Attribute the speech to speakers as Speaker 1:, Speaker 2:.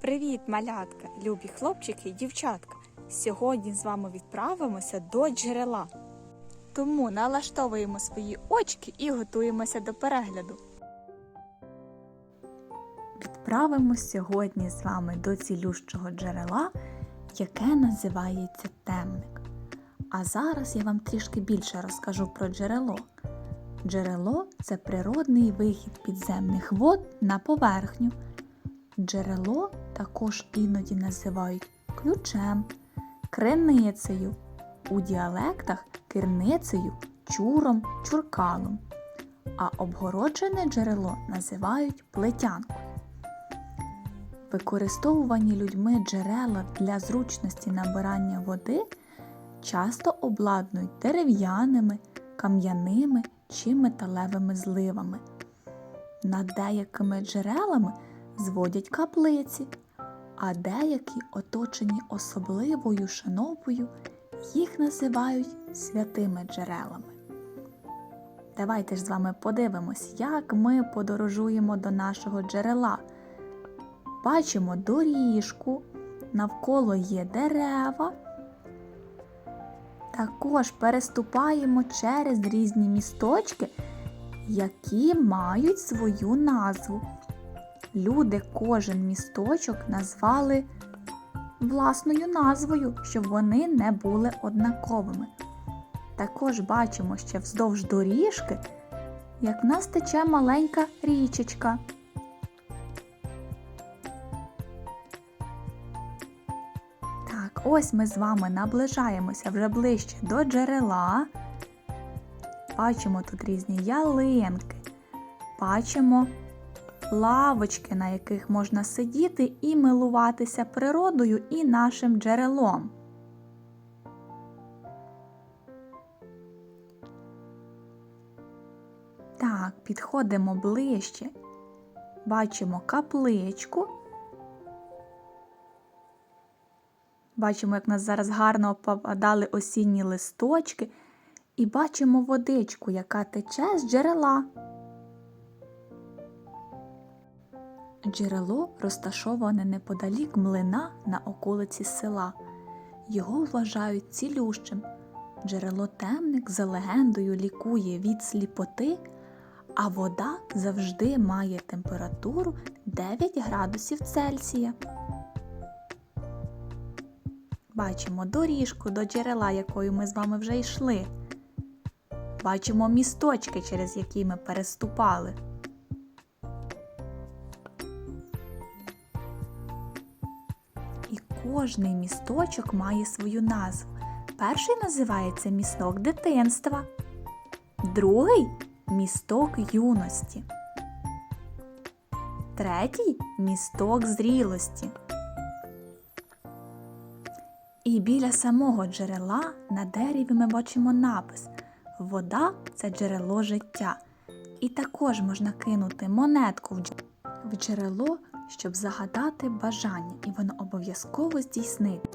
Speaker 1: Привіт, малятка, любі хлопчики і дівчатка! Сьогодні з вами відправимося до джерела. Тому налаштовуємо свої очки і готуємося до перегляду. Відправимось сьогодні з вами до цілющого джерела, яке називається темник. А зараз я вам трішки більше розкажу про джерело. Джерело це природний вихід підземних вод на поверхню. Джерело також іноді називають ключем, криницею, у діалектах кирницею, чуром, чуркалом, а обгороджене джерело називають плетянкою. Використовувані людьми джерела для зручності набирання води часто обладнують дерев'яними, кам'яними чи металевими зливами. Над деякими джерелами зводять каплиці, а деякі, оточені особливою шановою, їх називають святими джерелами. Давайте ж з вами подивимось, як ми подорожуємо до нашого джерела. Бачимо доріжку, навколо є дерева. Також переступаємо через різні місточки, які мають свою назву. Люди кожен місточок назвали власною назвою, щоб вони не були однаковими. Також бачимо ще вздовж доріжки, як в нас тече маленька річечка. Так, ось ми з вами наближаємося вже ближче до джерела. Бачимо тут різні ялинки, бачимо лавочки, на яких можна сидіти і милуватися природою і нашим джерелом. Так, підходимо ближче. Бачимо капличку. Бачимо, як нас зараз гарно попадали осінні листочки, і бачимо водичку, яка тече з джерела. Джерело розташоване неподалік млина на околиці села. Його вважають цілющим. Джерело темник за легендою лікує від сліпоти, а вода завжди має температуру 9 градусів Цельсія. Бачимо доріжку до джерела, якою ми з вами вже йшли. Бачимо місточки, через які ми переступали. Кожний місточок має свою назву. Перший називається місток дитинства, другий місток юності, третій місток зрілості. І біля самого джерела на дереві ми бачимо напис Вода це джерело життя. І також можна кинути монетку в дж- в джерело, щоб загадати бажання, і воно обов'язково здійсниться.